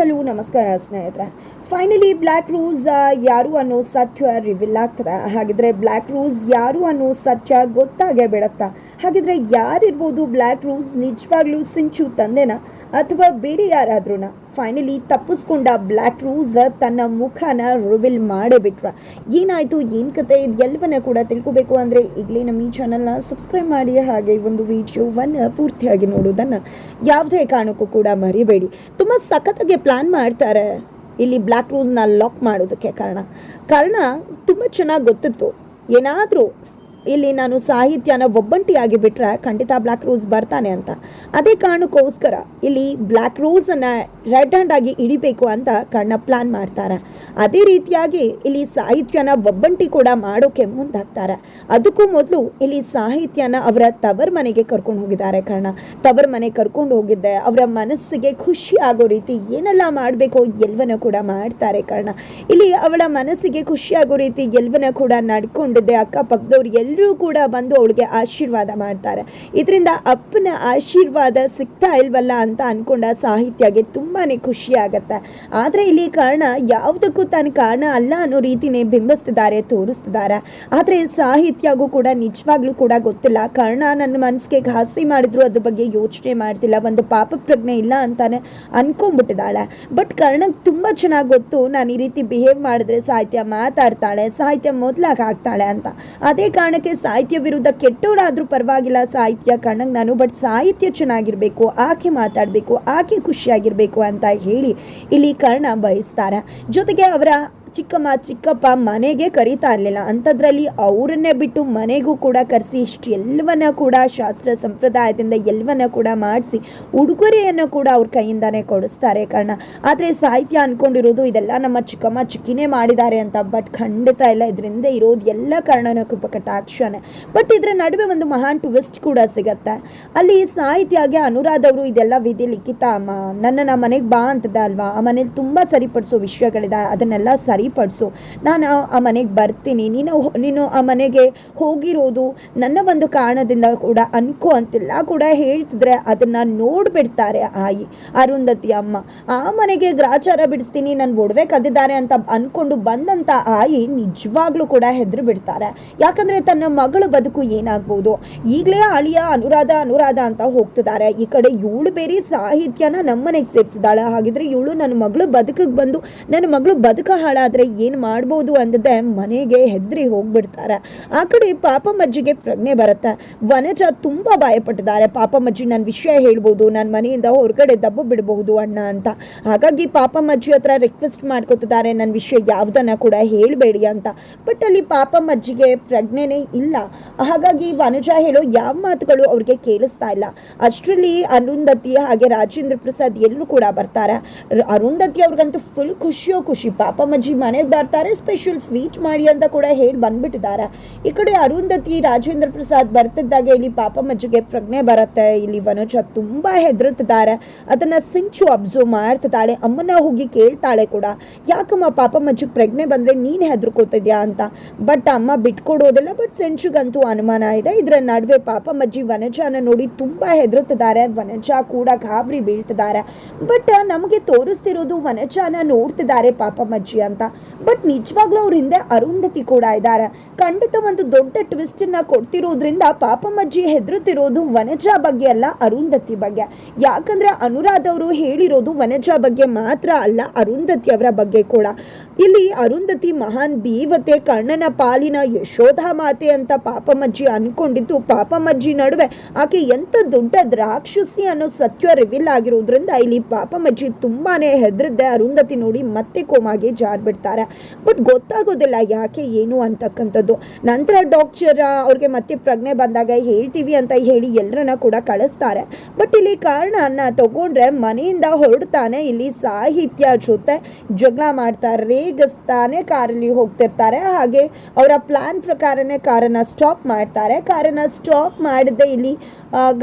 Hello ನಮಸ್ಕಾರ ಸ್ನೇಹಿತರೆ. Finally black ರೂಸ್ ಯಾರು ಅನ್ನೋ ಸತ್ಯ ರಿವಿಲ್ ಆಗ್ತದೆ. ಹಾಗಿದ್ರೆ ಬ್ಲ್ಯಾಕ್ ರೂಸ್ ಯಾರು ಅನ್ನೋ ಸತ್ಯ ಗೊತ್ತಾಗೇ ಬಿಡತ್ತಾ. ಹಾಗಿದ್ರೆ ಯಾರಿರ್ಬೋದು ಬ್ಲ್ಯಾಕ್ ರೂಸ್ ನಿಜವಾಗ್ಲೂ ಸಿಂಚು ತಂದೆನಾ? ಅಥವಾ ಬೇರೆ ಯಾರಾದ್ರೂ ಫೈನಲಿ ತಪ್ಪಿಸ್ಕೊಂಡ ಬ್ಲ್ಯಾಕ್ ರೂಸ್ ತನ್ನ ಮುಖನ ರಿವಿಲ್ ಮಾಡೇ ಬಿಟ್ರ ಏನಾಯ್ತು? ಏನು ಕತೆ? ಎಲ್ಲವನ್ನ ಕೂಡ ತಿಳ್ಕೊಬೇಕು ಅಂದ್ರೆ ಈಗಲೇ ನಮ್ಮ ಈ ಚಾನಲ್ನ ಸಬ್ಸ್ಕ್ರೈಬ್ ಮಾಡಿ ಹಾಗೆ ಒಂದು ವಿಡಿಯೋವನ್ನ ಪೂರ್ತಿಯಾಗಿ ನೋಡೋದನ್ನ ಯಾವುದೇ ಕಾರಣಕ್ಕೂ ಕೂಡ ಮರಿಬೇಡಿ. ತುಂಬಾ ಸಖತ್ತಾಗಿ ಪ್ಲಾನ್ ಮಾಡ್ತಾರೆ ಇಲ್ಲಿ ಬ್ಲ್ಯಾಕ್ ರೂಸ್ನ ಲಾಕ್ ಮಾಡೋದಕ್ಕೆ ಕಾರಣ. ಕಾರಣ ತುಂಬ ಚೆನ್ನಾಗಿ ಗೊತ್ತಿತ್ತು. ಏನಾದರೂ ಇಲ್ಲಿ ನಾನು ಸಾಹಿತ್ಯನ ಒಬ್ಬಂಟಿಯಾಗಿ ಬಿಟ್ರೆ ಖಂಡಿತ ಬ್ಲ್ಯಾಕ್ ರೋಸ್ ಬರ್ತಾನೆ ಅಂತ. ಅದೇ ಕಾರಣಕ್ಕೋಸ್ಕರ ಇಲ್ಲಿ ಬ್ಲ್ಯಾಕ್ ರೋಸನ್ನು ರೆಡ್ ಹ್ಯಾಂಡ್ ಆಗಿ ಹಿಡಿಬೇಕು ಅಂತ ಕಣ್ಣ ಪ್ಲಾನ್ ಮಾಡ್ತಾರೆ. ಅದೇ ರೀತಿಯಾಗಿ ಇಲ್ಲಿ ಸಾಹಿತ್ಯನ ಒಬ್ಬಂಟಿ ಕೂಡ ಮಾಡೋಕೆ ಮುಂದಾಗ್ತಾರೆ. ಅದಕ್ಕೂ ಮೊದಲು ಇಲ್ಲಿ ಸಾಹಿತ್ಯನ ಅವರ ತವರ್ ಮನೆಗೆ ಕರ್ಕೊಂಡು ಹೋಗಿದ್ದಾರೆ ಕಣ್ಣ ತವರ್ ಮನೆ ಕರ್ಕೊಂಡು ಹೋಗಿದ್ದೆ. ಅವರ ಮನಸ್ಸಿಗೆ ಖುಷಿ ಆಗೋ ರೀತಿ ಏನೆಲ್ಲ ಮಾಡಬೇಕು ಎಲ್ಲವನ್ನ ಕೂಡ ಮಾಡ್ತಾರೆ ಕಣ್ಣ ಇಲ್ಲಿ ಅವಳ ಮನಸ್ಸಿಗೆ ಖುಷಿ ಆಗೋ ರೀತಿ ಎಲ್ಲವನ್ನ ಕೂಡ ನಡ್ಕೊಂಡಿದ್ದೆ. ಅಕ್ಕಪಕ್ಕದವ್ರು ಎಲ್ಲರೂ ಕೂಡ ಬಂದು ಅವಳಿಗೆ ಆಶೀರ್ವಾದ ಮಾಡ್ತಾರೆ. ಇದರಿಂದ ಅಪ್ಪನ ಆಶೀರ್ವಾದ ಸಿಗ್ತಾ ಇಲ್ವಲ್ಲ ಅಂತ ಅನ್ಕೊಂಡ ಸಾಹಿತ್ಯಗೆ ತುಂಬಾನೇ ಖುಷಿ ಆಗತ್ತೆ. ಆದರೆ ಇಲ್ಲಿ ಕಾರಣ ಯಾವುದಕ್ಕೂ ತಾನು ಕಾರಣ ಅಲ್ಲ ಅನ್ನೋ ರೀತಿನೇ ಬಿಂಬಿಸ್ತಿದ್ದಾರೆ, ತೋರಿಸ್ತಿದ್ದಾರೆ. ಆದರೆ ಸಾಹಿತ್ಯಗೂ ಕೂಡ ನಿಜವಾಗ್ಲೂ ಕೂಡ ಗೊತ್ತಿಲ್ಲ. ಕಾರಣ ನನ್ನ ಮನಸ್ಸಿಗೆ ಘಾಸಿ ಮಾಡಿದ್ರು ಅದ್ರ ಬಗ್ಗೆ ಯೋಚನೆ ಮಾಡ್ತಿಲ್ಲ. ಒಂದು ಪಾಪ ಪ್ರಜ್ಞೆ ಇಲ್ಲ ಅಂತಾನೆ ಅನ್ಕೊಂಡ್ಬಿಟ್ಟಿದ್ದಾಳೆ. ಬಟ್ ಕರ್ಣಕ್ಕೆ ತುಂಬ ಚೆನ್ನಾಗಿ ಗೊತ್ತು, ನಾನು ಈ ರೀತಿ ಬಿಹೇವ್ ಮಾಡಿದ್ರೆ ಸಾಹಿತ್ಯ ಮಾತಾಡ್ತಾಳೆ, ಸಾಹಿತ್ಯ ಮೊದಲಾಗಿ ಆಗ್ತಾಳೆ ಅಂತ. ಅದೇ ಕಾರಣಕ್ಕೆ ಸಾಹಿತ್ಯ ವಿರುದ್ಧ ಕೆಟ್ಟವರಾದ್ರೂ ಪರವಾಗಿಲ್ಲ. ಸಾಹಿತ್ಯ ಕಣ್ಣಂಗೆ ನಾನು ಬಟ್ ಸಾಹಿತ್ಯ ಚೆನ್ನಾಗಿರಬೇಕು, ಆಕೆ ಮಾತಾಡಬೇಕು, ಆಕೆ ಖುಷಿಯಾಗಿರಬೇಕು ಅಂತ ಹೇಳಿ ಇಲ್ಲಿ ಕರ್ಣ ಬಯಸ್ತಾರೆ. ಜೊತೆಗೆ ಅವರ ಚಿಕ್ಕಮ್ಮ ಚಿಕ್ಕಪ್ಪ ಮನೆಗೆ ಕರೀತಾ ಇರಲಿಲ್ಲ. ಅಂಥದ್ರಲ್ಲಿ ಅವರನ್ನೇ ಬಿಟ್ಟು ಮನೆಗೂ ಕೂಡ ಕರೆಸಿ, ಇಷ್ಟು ಎಲ್ಲವನ್ನ ಕೂಡ ಶಾಸ್ತ್ರ ಸಂಪ್ರದಾಯದಿಂದ ಎಲ್ಲವನ್ನ ಕೂಡ ಮಾಡಿಸಿ, ಉಡುಗೊರೆಯನ್ನು ಕೂಡ ಅವ್ರ ಕೈಯಿಂದಾನೇ ಕೊಡಿಸ್ತಾರೆ ಕಾರಣ. ಆದರೆ ಸಾಹಿತ್ಯ ಅನ್ಕೊಂಡಿರೋದು ಇದೆಲ್ಲ ನಮ್ಮ ಚಿಕ್ಕಮ್ಮ ಚಿಕ್ಕಿನೇ ಮಾಡಿದ್ದಾರೆ ಅಂತ. ಬಟ್ ಖಂಡಿತ ಇಲ್ಲ ಇದರಿಂದ ಇರೋದು ಎಲ್ಲ ಕಾರಣನ ಕೃಪಕಟಾಕ್ಷನೇ. ಬಟ್ ಇದರ ನಡುವೆ ಒಂದು ಮಹಾನ್ ಟ್ವಿಸ್ಟ್ ಕೂಡ ಸಿಗತ್ತೆ. ಅಲ್ಲಿ ಸಾಹಿತ್ಯಗೆ ಅನುರಾಧ ಅವರು ಇದೆಲ್ಲ ವಿಧಿ ಲಿಖಿತ, ಅಮ್ಮ, ನನ್ನನ್ನು ಮನೆಗೆ ಬಾ ಅಂತದ ಅಲ್ವಾ? ಆ ಮನೇಲಿ ತುಂಬ ಸರಿಪಡಿಸೋ ವಿಷಯಗಳಿದೆ. ಅದನ್ನೆಲ್ಲ ಸರಿಪಡಿಸು. ನಾನು ಆ- ಮನೆಗೆ ಬರ್ತೀನಿ. ನೀನು ನೀನು ಆ ಮನೆಗೆ ಹೋಗಿರೋದು ನನ್ನ ಒಂದು ಕಾರಣದಿಂದ ಕೂಡ ಅನ್ಕೋ ಅಂತೆಲ್ಲ ಕೂಡ ಹೇಳ್ತಿದ್ರೆ ಅದನ್ನ ನೋಡ್ಬಿಡ್ತಾರೆ ಆಯಿ, ಅರುಂಧತಿ ಅಮ್ಮ. ಆ ಮನೆಗೆ ಗ್ರಾಚಾರ ಬಿಡಿಸ್ತೀನಿ, ನಾನು ಒಡವೆ ಕದ್ದಿದ್ದಾರೆ ಅಂತ ಅನ್ಕೊಂಡು ಬಂದಂತ ಆಯಿ ನಿಜವಾಗ್ಲೂ ಕೂಡ ಹೆದ್ರು ಬಿಡ್ತಾರೆ. ಯಾಕಂದ್ರೆ ತನ್ನ ಮಗಳ ಬದುಕು ಏನಾಗ್ಬೋದು? ಈಗಲೇ ಅಳಿಯ ಅನುರಾಧ ಅನುರಾಧ ಅಂತ ಹೋಗ್ತಿದ್ದಾರೆ. ಈ ಕಡೆ ಇವಳು ಬೇರೆ ಸಾಹಿತ್ಯನ ನಮ್ಮನೆಗೆ ಸೇರಿಸಿದಾಳೆ ಹಾಗಿದ್ರೆ ಇವಳು ನನ್ನ ಮಗಳು ಬದುಕಿಗೆ ಬಂದು, ನನ್ನ ಮಗಳು ಬದುಕ ಹಾಳಾದ್ರೆ ಏನು ಮಾಡ್ಬೋದು ಅಂದದೆ ಮನೆಗೆ ಹೆದ್ರಿ ಹೋಗ್ಬಿಡ್ತಾರೆ. ಆ ಕಡೆ ಪಾಪಮ್ಮಜ್ಜಿಗೆ ಪ್ರಜ್ಞೆ ಬರುತ್ತೆ. ವನಜ ತುಂಬಾ ಭಯಪಟ್ಟಿದ್ದಾರೆ ಪಾಪಮ್ಮಜ್ಜಿ ನನ್ನ ವಿಷಯ ಹೇಳ್ಬೋದು. ನನ್ನ ಮನೆಯಿಂದ ಹೊರಗಡೆ ದಬ್ಬ ಬಿಡಬಹುದು ಅಣ್ಣ ಅಂತ. ಹಾಗಾಗಿ ಪಾಪಮ್ಮಜ್ಜಿ ಹತ್ರ ರಿಕ್ವೆಸ್ಟ್ ಮಾಡ್ಕೊತಿದ್ದಾರೆ. ನನ್ನ ವಿಷಯ ಯಾವುದನ್ನ ಕೂಡ ಹೇಳಬೇಡಿ ಅಂತ. ಬಟ್ ಅಲ್ಲಿ ಪಾಪಮ್ಮಜ್ಜಿಗೆ ಪ್ರಜ್ಞೆನೇ ಇಲ್ಲ. ಹಾಗಾಗಿ ವನಜ ಹೇಳೋ ಯಾವ ಮಾತುಗಳು ಅವ್ರಿಗೆ ಕೇಳಿಸ್ತಾ ಇಲ್ಲ. ಅಷ್ಟರಲ್ಲಿ ಅರುಂಧತಿ ಹಾಗೆ ರಾಜೇಂದ್ರ ಪ್ರಸಾದ್ ಎಲ್ಲರೂ ಕೂಡ ಬರ್ತಾರೆ. ಅರುಂಧತಿ ಅವ್ರಿಗಂತೂ ಫುಲ್ ಖುಷಿಯೋ ಖುಷಿ. ಪಾಪಮ್ಮಜ್ಜಿ ಮನೆಗೆ ಬರ್ತಾರೆ ಸ್ಪೆಷಲ್ ಸ್ವೀಟ್ ಮಾಡಿ ಅಂತ ಕೂಡ ಹೇಳಿ ಬಂದ್ಬಿಟ್ಟಿದ್ದಾರೆ. ಈ ಕಡೆ ಅರುಂಧತಿ ರಾಜೇಂದ್ರ ಪ್ರಸಾದ್ ಬರ್ತಿದ್ದಾಗ ಇಲ್ಲಿ ಪಾಪಮ್ಮಜ್ಜಿಗೆ ಪ್ರಜ್ಞೆ ಬರುತ್ತೆ. ಇಲ್ಲಿ ವನೋಜ ತುಂಬಾ ಹೆದರುತ್ತಿದ್ದಾರೆ. ಅದನ್ನ ಸಿಂಚು ಅಬ್ಸರ್ವ್ ಮಾಡ್ತಿದ್ದಾಳೆ. ಅಮ್ಮನ ಹೋಗಿ ಕೇಳ್ತಾಳೆ ಕೂಡ. ಯಾಕಮ್ಮ ಪಾಪಮ್ಮಜ್ಜಿಗೆ ಪ್ರಜ್ಞೆ ಬಂದ್ರೆ ನೀನ್ ಹೆದರ್ಕೋತಿದ್ಯಾ ಅಂತ. ಬಟ್ ಅಮ್ಮ ಬಿಟ್ಕೊಡೋದಿಲ್ಲ ಬಟ್ ಸೆಂಚುಗಂತೂ ಅನುಮಾನ ಇದೆ. ಇದರ ನಡುವೆ ಪಾಪಮ್ಮಜ್ಜಿ ವನಜಾನ ನೋಡಿ ತುಂಬಾ ಹೆದರುತ್ತಿದ್ದಾರೆ. ವನಜ ಕೂಡ ಗಾಬರಿ ಬೀಳ್ತಿದ್ದಾರೆ. ಬಟ್ ನಮಗೆ ತೋರಿಸ್ತಿರೋದು ವನಜಾನ ನೋಡ್ತಿದ್ದಾರೆ ಪಾಪಮ್ಮಜ್ಜಿ ಅಂತ. ಬಟ್ ನಿಜವಾಗ್ಲೂ ಅವ್ರ ಹಿಂದೆ ಅರುಂಧತಿ ಕೂಡ ಇದ್ದಾರೆ. ಖಂಡಿತ ಒಂದು ದೊಡ್ಡ ಟ್ವಿಸ್ಟ್ನ ಕೊಡ್ತಿರೋದ್ರಿಂದ ಪಾಪಮ್ಮಜ್ಜಿ ಹೆದರುತ್ತಿರೋದು ವನಜಾ ಬಗ್ಗೆ ಅಲ್ಲ, ಅರುಂಧತಿ ಬಗ್ಗೆ. ಯಾಕಂದ್ರೆ ಅನುರಾಧ ಅವರು ಹೇಳಿರೋದು ವನಜಾ ಬಗ್ಗೆ ಮಾತ್ರ ಅಲ್ಲ, ಅರುಂಧತಿ ಅವರ ಬಗ್ಗೆ ಕೂಡ. ಇಲ್ಲಿ ಅರುಂಧತಿ ಮಹಾನ್ ದೇವತೆ ಕರ್ಣನ ಪಾಲಿನ ಯಶೋಧ ಮಾತೆ ಅಂತ ಪಾಪಮ್ಮಜ್ಜಿ ಅನ್ಕೊಂಡಿದ್ದು ಪಾಪಮ್ಮಜ್ಜಿ ನಡುವೆ ಆಕೆ ಎಂತ ದೊಡ್ಡ ದ್ರಾಕ್ಷಸಿ ಅನ್ನೋ ಸತ್ಯ ರಿವೀಲ್ ಆಗಿರೋದ್ರಿಂದ ಇಲ್ಲಿ ಪಾಪಮ್ಮಜ್ಜಿ ತುಂಬಾನೇ ಹೆದರಿದ್ದೆ. ಅರುಂಧತಿ ನೋಡಿ ಮತ್ತೆ ಕೋಮಾಗೆ ಜಾರ್ಬಿಡ್ತಾರೆ ಬಟ್ ಗೊತ್ತಾಗೋದಿಲ್ಲ ಯಾಕೆ, ಏನು ಅಂತಕ್ಕಂಥದ್ದು. ನಂತರ ಡಾಕ್ಟರ್ ಅವ್ರಿಗೆ ಮತ್ತೆ ಪ್ರಜ್ಞೆ ಬಂದಾಗ ಹೇಳ್ತೀವಿ ಅಂತ ಹೇಳಿ ಎಲ್ಲರನ್ನ ಕೂಡ ಕಳಿಸ್ತಾರೆ. ಬಟ್ ಇಲ್ಲಿ ಕಾರಣನ ತಗೊಂಡ್ರೆ ಮನೆಯಿಂದ ಹೊರಡ್ತಾನೆ, ಇಲ್ಲಿ ಸಾಹಿತ್ಯ ಜೊತೆ ಜಗಳ ಮಾಡ್ತಾರೆ ರೇಗಿಸ್ತಾನೆ ಕಾರಲ್ಲಿ ಹೋಗ್ತಿರ್ತಾರೆ. ಹಾಗೆ ಅವರ ಪ್ಲಾನ್ ಪ್ರಕಾರನೇ ಕಾರನ್ನ ಸ್ಟಾಪ್ ಮಾಡ್ತಾರೆ. ಕಾರನ್ನ ಸ್ಟಾಪ್ ಮಾಡದೆ ಇಲ್ಲಿ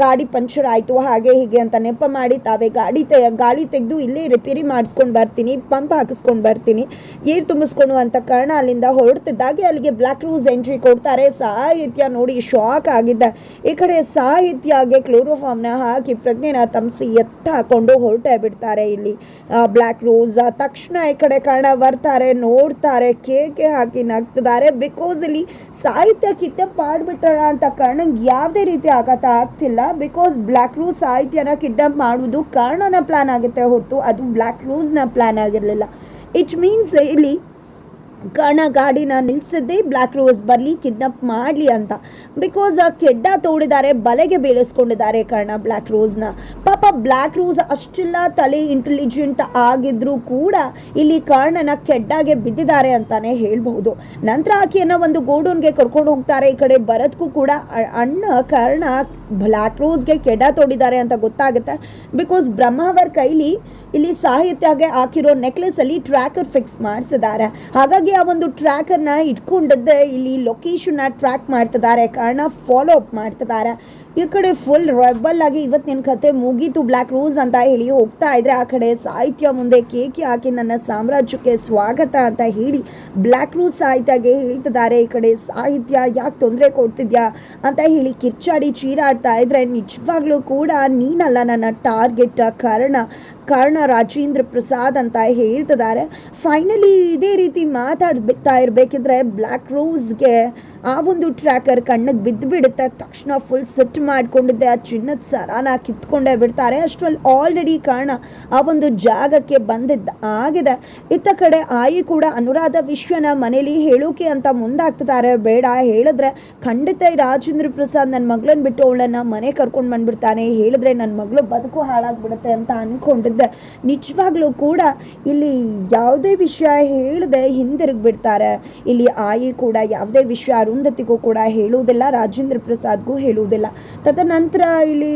ಗಾಡಿ ಪಂಚರ್ ಆಯಿತು. ಹಾಗೆ ಹೀಗೆ ಅಂತ ನೆಪ ಮಾಡಿ ತಾವೇ ಗಾಡಿ ತೆ, ಗಾಳಿ ತೆಗೆದು ಇಲ್ಲೇ ರಿಪೇರಿ ಮಾಡಿಸ್ಕೊಂಡು ಬರ್ತೀನಿ ಪಂಪ್ ಹಾಕಿಸ್ಕೊಂಡು ಬರ್ತೀನಿ. ನೀರು ತುಂಬಿಸ್ಕೊಂಡು ಅಂತ ಕಾರಣ ಅಲ್ಲಿಂದ ಹೊರಡ್ತಿದ್ದಾಗೆ ಅಲ್ಲಿಗೆ ಬ್ಲ್ಯಾಕ್ ರೂಸ್ ಎಂಟ್ರಿ ಕೊಡ್ತಾರೆ. ಸಾಹಿತ್ಯ ನೋಡಿ ಶಾಕ್ ಆಗಿದ್ದ. ಈ ಕಡೆ ಸಾಹಿತ್ಯಗೆ ಕ್ಲೋರೋಫಾರ್ಮ್ನ ಹಾಕಿ ಪ್ರಜ್ಞೆನ ತಮ್ಸಿ ಎತ್ತ ಹಾಕೊಂಡು ಹೊರಟೇ ಬಿಡ್ತಾರೆ ಇಲ್ಲಿ. ಬ್ಲ್ಯಾಕ್ ರೋಸ್ ತಕ್ಷಣ ಈ ಕಡೆ ಕಾರಣ ಬರ್ತಾರೆ, ನೋಡ್ತಾರೆ, ಕೇಕೆ ಹಾಕಿ ನಗ್ತಿದ್ದಾರೆ. ಬಿಕಾಸ್ ಇಲ್ಲಿ ಸಾಹಿತ್ಯ ಕಿಡ್ನಾಪ್ ಮಾಡಿಬಿಟ್ಟಣ ಅಂತ ಕಾರಣ ಯಾವುದೇ ರೀತಿ ಆಘಾತ ಆಗ್ತಿಲ್ಲ. ಬಿಕಾಸ್ ಬ್ಲ್ಯಾಕ್ ರೂಸ್ ಸಾಹಿತ್ಯನ ಕಿಡ್ನಾಪ್ ಮಾಡುವುದು ಕಾರಣನ ಪ್ಲಾನ್ ಆಗುತ್ತೆ ಹೊರತು ಅದು ಬ್ಲ್ಯಾಕ್ ರೂಸ್ನ ಪ್ಲಾನ್ ಆಗಿರಲಿಲ್ಲ. ಇಟ್ ಮೀನ್ಸ್ ಇಲ್ಲಿ ಕಣ ಗಾಡಿನ ನಿಲ್ಸದೆ ಬ್ಲ್ಯಾಕ್ ರೋಸ್ ಬರಲಿ ಕಿಡ್ನಾಪ್ ಮಾಡಲಿ ಅಂತ. ಬಿಕಾಸ್ ಕೆಡ್ಡ ತೋಡಿದ್ದಾರೆ, ಬಲೆಗೆ ಬೇಳಿಸ್ಕೊಂಡಿದ್ದಾರೆ ಕರ್ಣ ಬ್ಲ್ಯಾಕ್ ರೋಸ್ನ ಪಾಪ ಬ್ಲ್ಯಾಕ್ ರೋಸ್ ಅಷ್ಟೆಲ್ಲ, ತಲೆ ಇಂಟೆಲಿಜೆಂಟ್ ಆಗಿದ್ರೂ ಕೂಡ ಇಲ್ಲಿ ಕರ್ಣನ ಕೆಡ್ಡಾಗೆ ಬಿದ್ದಿದ್ದಾರೆ ಅಂತಾನೆ ಹೇಳ್ಬಹುದು. ನಂತರ ಆಕೆಯನ್ನು ಒಂದು ಗೋಡೌನ್ಗೆ ಕರ್ಕೊಂಡು ಹೋಗ್ತಾರೆ. ಈ ಕಡೆ ಭರತ್ಗೂ ಕೂಡ ಅಣ್ಣ ಕರ್ಣ ಬ್ಲ್ಯಾಕ್ ರೋಸ್ಗೆ ಕೆಡ ತೋಡಿದ್ದಾರೆ ಅಂತ ಗೊತ್ತಾಗುತ್ತೆ. ಬಿಕಾಸ್ ಬ್ರಹ್ಮಾವರ್ ಕೈಲಿ ಇಲ್ಲಿ ಸಾಹಿತ್ಯಗೆ ಹಾಕಿರೋ ನೆಕ್ಲೆಸಲ್ಲಿ ಟ್ರ್ಯಾಕರ್ ಫಿಕ್ಸ್ ಮಾಡಿಸಿದ್ದಾರೆ. ಹಾಗಾಗಿ ಆ ಒಂದು ಟ್ರ್ಯಾಕರ್ನ ಇಟ್ಕೊಂಡಿದ್ದೆ ಇಲ್ಲಿ ಲೊಕೇಶನ್ನ ಟ್ರ್ಯಾಕ್ ಮಾಡ್ತಿದ್ದಾರೆ. ಕಾರಣ ಫಾಲೋ ಅಪ್ ಮಾಡ್ತಿದ್ದಾರೆ. ಈ ಕಡೆ ಫುಲ್ ರೆಬಲ್ ಆಗಿ ಇವತ್ತು ನಿನ್ನ ಕತೆ ಮುಗೀತು. ಬ್ಲ್ಯಾಕ್ ರೋಸ್ ಅಂತ ಹೇಳಿ ಹೋಗ್ತಾ ಇದ್ರೆ ಆ ಕಡೆ ಸಾಹಿತ್ಯ ಮುಂದೆ ಕೇಕಿ ಹಾಕಿ ನನ್ನ ಸಾಮ್ರಾಜ್ಯಕ್ಕೆ ಸ್ವಾಗತ ಅಂತ ಹೇಳಿ ಬ್ಲ್ಯಾಕ್ ರೋಸ್ ಸಾಹಿತ್ಯಗೆ ಹೇಳ್ತಿದ್ದಾರೆ, ಈ ಕಡೆ ಸಾಹಿತ್ಯ ಯಾಕೆ ತೊಂದರೆ ಕೊಡ್ತಿದ್ಯಾ? ಅಂತ ಹೇಳಿ ಕಿರ್ಚಾಡಿ ಚೀರಾಡ್ತಾ ಇದ್ರೆ, ನಿಜವಾಗ್ಲೂ ಕೂಡ ನೀನಲ್ಲ ನನ್ನ ಟಾರ್ಗೆಟ್ ಕಾರಣ ಕಾರಣ ರಾಜೇಂದ್ರ ಪ್ರಸಾದ್ ಅಂತ ಹೇಳ್ತಿದ್ದಾರೆ. ಫೈನಲಿ ಇದೇ ರೀತಿ ಮಾತಾಡ್ತಾ ಇರಬೇಕಿದ್ರೆ ಬ್ಲ್ಯಾಕ್ ರೋಸ್ಗೆ ಆ ಒಂದು ಟ್ರ್ಯಾಕರ್ ಕಣ್ಣಿಗೆ ಬಿದ್ದು ಬಿಡುತ್ತೆ ತಕ್ಷಣ ಫುಲ್ ಸೆಟ್ ಮಾಡಿಕೊಂಡಿದ್ದೆ. ಆ ಚಿನ್ನದ ಸರಾನ ಕಿತ್ಕೊಂಡೇ ಬಿಡ್ತಾರೆ. ಅಷ್ಟರಲ್ಲಿ ಆಲ್ರೆಡಿ ಕಾರಣ ಆ ಒಂದು ಜಾಗಕ್ಕೆ ಬಂದಿದ್ದ ಆಗಿದೆ. ಇತ್ತ ಕಡೆ ಆಯಿ ಕೂಡ ಅನುರಾಧ ವಿಶ್ವನ ಮನೇಲಿ ಹೇಳೋಕೆ ಅಂತ ಮುಂದಾಗ್ತಿದ್ದಾರೆ. ಬೇಡ, ಹೇಳಿದ್ರೆ ಖಂಡಿತ ರಾಜೇಂದ್ರ ಪ್ರಸಾದ್ ನನ್ನ ಮಗಳನ್ನ ಬಿಟ್ಟು ಅವಳನ್ನ ಮನೆ ಕರ್ಕೊಂಡು ಬಂದ್ಬಿಡ್ತಾನೆ. ಹೇಳಿದ್ರೆ ನನ್ನ ಮಗಳು ಬದುಕು ಹಾಳಾಗ್ಬಿಡುತ್ತೆ ಅಂತ ಅನ್ಕೊಂಡಿದ್ದೆ. ನಿಜವಾಗ್ಲೂ ಕೂಡ ಇಲ್ಲಿ ಯಾವುದೇ ವಿಷಯ ಹೇಳದೆ ಹಿಂದಿರುಗ್ಬಿಡ್ತಾರೆ. ಇಲ್ಲಿ ಆಯಿ ಕೂಡ ಯಾವುದೇ ವಿಷಯ ಅರುಂಧತಿಗೂ ಕೂಡ ಹೇಳುವುದಿಲ್ಲ, ರಾಜೇಂದ್ರ ಪ್ರಸಾದ್ಗೂ ಹೇಳುವುದಿಲ್ಲ. ತದನಂತರ ಇಲ್ಲಿ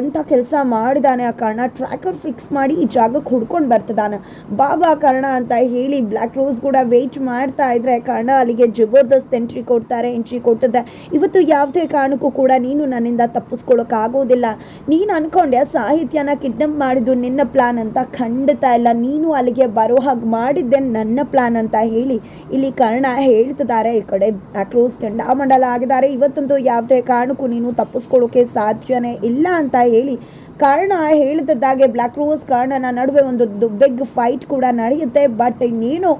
ಎಂಥ ಕೆಲಸ ಮಾಡಿದಾನೆ ಆ ಕಾರಣ ಟ್ರ್ಯಾಕರ್ ಫಿಕ್ಸ್ ಮಾಡಿ ಈ ಜಾಗಕ್ಕೆ ಹುಡ್ಕೊಂಡು ಬರ್ತದಾನ. ಬಾಬಾ ಕಾರಣ ಅಂತ ಹೇಳಿ ಬ್ಲ್ಯಾಕ್ ರೋಸ್ ಕೂಡ ವೇಟ್ ಮಾಡ್ತಾ ಇದ್ರೆ ಕಾರಣ ಅಲ್ಲಿಗೆ ಜಬರ್ದಸ್ತ್ ಎಂಟ್ರಿ ಕೊಡ್ತಾರೆ ಎಂಟ್ರಿ ಕೊಟ್ಟಿದ್ದೆ. ಇವತ್ತು ಯಾವುದೇ ಕಾರಣಕ್ಕೂ ಕೂಡ ನೀನು ನನ್ನಿಂದ ತಪ್ಪಿಸ್ಕೊಳ್ಳೋಕ್ಕಾಗೋದಿಲ್ಲ ನೀನು ಅನ್ಕೊಂಡೆ ಸಾಹಿತ್ಯನ ಕಿಡ್ನಪ್ ಮಾಡಿದ್ದು ನಿನ್ನ ಪ್ಲಾನ್ ಅಂತ? ಖಂಡಿತ ಇಲ್ಲ. ನೀನು ಅಲ್ಲಿಗೆ ಬರೋ ಹಾಗೆ ಮಾಡಿದ್ದೆ ನನ್ನ ಪ್ಲಾನ್ ಅಂತ ಹೇಳಿ ಇಲ್ಲಿ ಕರ್ಣ ಹೇಳ್ತಿದ್ದಾರೆ ಈ ಕಡೆ ಬ್ಲ್ಯಾಕ್ ರೋಸ್ ಕೆಂಡಾಮಂಡಲ ಆಗಿದ್ದಾರೆ. ಇವತ್ತಂತೂ ಯಾವುದೇ ಕಾರಣಕ್ಕೂ ನೀನು ತಪ್ಪಿಸ್ಕೊಳ್ಳೋಕೆ ಸಾಧ್ಯನೇ ಇಲ್ಲ ಅಂತ ಹೇಳಿ ಕಾರಣ ಹೇಳಿದ್ದಾಗೆ ಬ್ಲ್ಯಾಕ್ ರೋಸ್ ಕಾರಣನ ನಡುವೆ ಒಂದು ಬಿಗ್ ಫೈಟ್ ಕೂಡ ನಡೆಯುತ್ತೆ. ಬಟ್ ಇನ್ನೇನು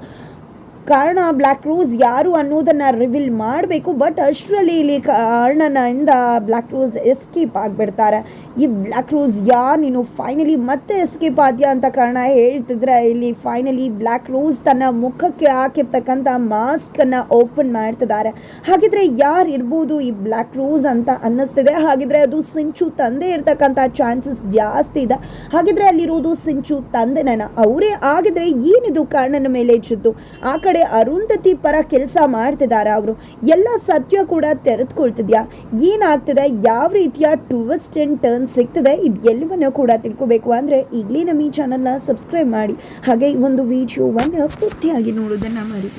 ಕಾರಣ ಬ್ಲ್ಯಾಕ್ ರೋಸ್ ಯಾರು ಅನ್ನೋದನ್ನ ರಿವೀಲ್ ಮಾಡಬೇಕು ಬಟ್ ಅಷ್ಟರಲ್ಲಿ ಇಲ್ಲಿ ಕಾರಣನಿಂದ ಬ್ಲ್ಯಾಕ್ ರೋಸ್ ಎಸ್ಕೇಪ್ ಆಗಿಬಿಡ್ತಾರೆ. ಈ ಬ್ಲ್ಯಾಕ್ ರೋಸ್ ಯಾರು, ನೀನು ಫೈನಲಿ ಮತ್ತೆ ಎಸ್ಕೇಪ್ ಆದ್ಯಾ ಅಂತ ಕಾರಣ ಹೇಳ್ತಿದ್ರೆ, ಇಲ್ಲಿ ಫೈನಲಿ ಬ್ಲ್ಯಾಕ್ ರೋಸ್ ತನ್ನ ಮುಖಕ್ಕೆ ಹಾಕಿರ್ತಕ್ಕಂಥ ಮಾಸ್ಕನ್ನು ಓಪನ್ ಮಾಡ್ತಿದ್ದಾರೆ. ಹಾಗಿದ್ರೆ ಯಾರು ಇರ್ಬೋದು ಈ ಬ್ಲ್ಯಾಕ್ ರೋಸ್ ಅಂತ ಅನ್ನಿಸ್ತಿದೆ. ಹಾಗಿದ್ರೆ ಅದು ಸಿಂಚು ತಂದೆ ಇರ್ತಕ್ಕಂಥ ಚಾನ್ಸಸ್ ಜಾಸ್ತಿ ಇದೆ. ಹಾಗಿದ್ರೆ ಅಲ್ಲಿರೋದು ಸಿಂಚು ತಂದೆನ ಅವರೇ ಆಗಿದ್ರೆ ಏನಿದು ಕಾರಣನ ಮೇಲೆ ಹೆಚ್ಚಿತ್ತು ಆ ಕಡೆ ಅರುಂಧತಿ ಪರ ಕೆಲಸ ಮಾಡ್ತಿದ್ದಾರೆ ಅವರು. ಎಲ್ಲ ಸತ್ಯ ಕೂಡ ತೆರೆದುಕೊಳ್ತಿದ್ಯಾ? ಏನಾಗ್ತಿದೆ? ಯಾವ ರೀತಿಯ ಟ್ವಿಸ್ಟ್ ಅಂಡ್ ಟರ್ನ್ ಸಿಗ್ತದೆ? ಇದು ಎಲ್ಲವನ್ನು ಕೂಡ ತಿಳ್ಕೊಬೇಕು ಅಂದರೆ ಈಗಲೇ ನಮ್ಮ ಈ ಚಾನಲ್ನ ಸಬ್ಸ್ಕ್ರೈಬ್ ಮಾಡಿ. ಹಾಗೆ ಈ ಒಂದು ವಿಡಿಯೋವನ್ನು ಪೂರ್ತಿಯಾಗಿ ನೋಡೋದನ್ನು ಮಾಡಿ